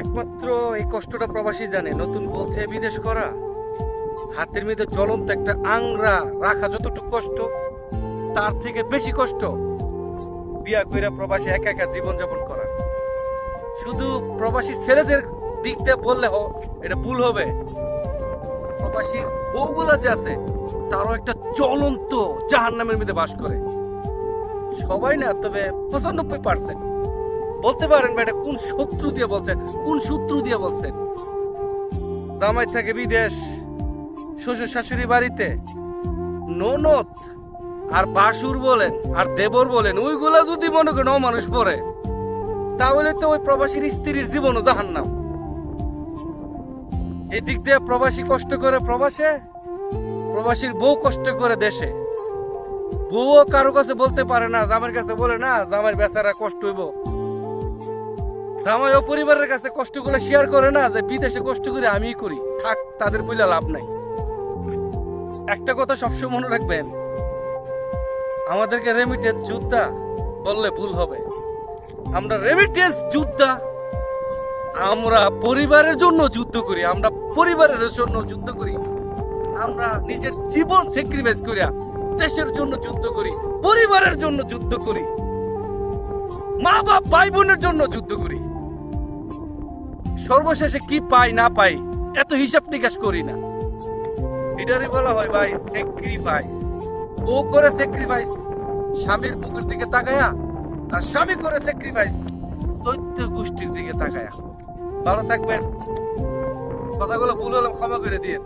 একমাত্র এই কষ্টটা প্রবাসী জানে, নতুন পথে বিদেশ করা। হাতের মধ্যে জ্বলন্ত একটা আংরা রাখা যতটুকু কষ্ট, তার থেকে বেশি কষ্ট বিয়া কইরা প্রবাসী একা একা জীবনযাপন করা। শুধু প্রবাসী ছেলেদের দিক দিয়ে বললে এটা ভুল হবে। প্রবাসীর বউগুলা যে আছে, তারও একটা চলন্ত জাহান নামের মধ্যে বাস করে। সবাই না, তবে পঁচানব্বই পার্সেন্ট। বলতে পারেন ভাই এটা কোন শত্রু দিয়ে বলছেন? কোন সূত্র দিয়ে বলছেন? জামাই থাকে বিদেশ, শ্বশুর শাশুড়ি বাড়িতে। ননদ আর বাসুর বলেন, আর দেবর বলেন, ওইগুলা যদি মনে করেন মানুষ পড়ে তাহলে তো ওই প্রবাসীর স্ত্রীর জীবনও জাহান্নাম। এই দিক দিয়ে প্রবাসী কষ্ট করে প্রবাসে, প্রবাসীর বউ কষ্ট করে দেশে। বউও কারও কাছে বলতে পারে না, জামাইয়ের কাছে বলে, না, জামাইয়ের বেচারা কষ্ট হইব। জামাই ও পরিবারের কাছে কষ্টগুলো শেয়ার করে না যে বিদেশে কষ্ট করে আমিই করি। থাক, তাদের বলে লাভ নাই। একটা কথা সবসময় মনে রাখবেন, আমাদেরকে রেমিটেন্স যোদ্ধা বললে ভুল হবে। আমরা রেমিটেন্স যোদ্ধা, আমরা পরিবারের জন্য যুদ্ধ করি, আমরা পরিবারের জন্য যুদ্ধ করি, আমরা নিজের জীবন স্যাক্রিফাইস করিয়া দেশের জন্য যুদ্ধ করি, পরিবারের জন্য যুদ্ধ করি মা বাপ ভাই বোনের জন্য যুদ্ধ করি। সর্বশেষে কি পাই, না পাই, এত হিসাব নিকাশ করি না। এটারই বলা হয় ভাই স্যাক্রিফাইস ও করে স্যাক্রিফাইস স্বামীর বুকের দিকে তাকায়া, আর স্বামী করে স্যাক্রিফাইস চৈত্য গোষ্ঠীর দিকে তাকায়া। ভালো থাকবেন। কথাগুলো ভুল হলাম ক্ষমা করে দিয়ে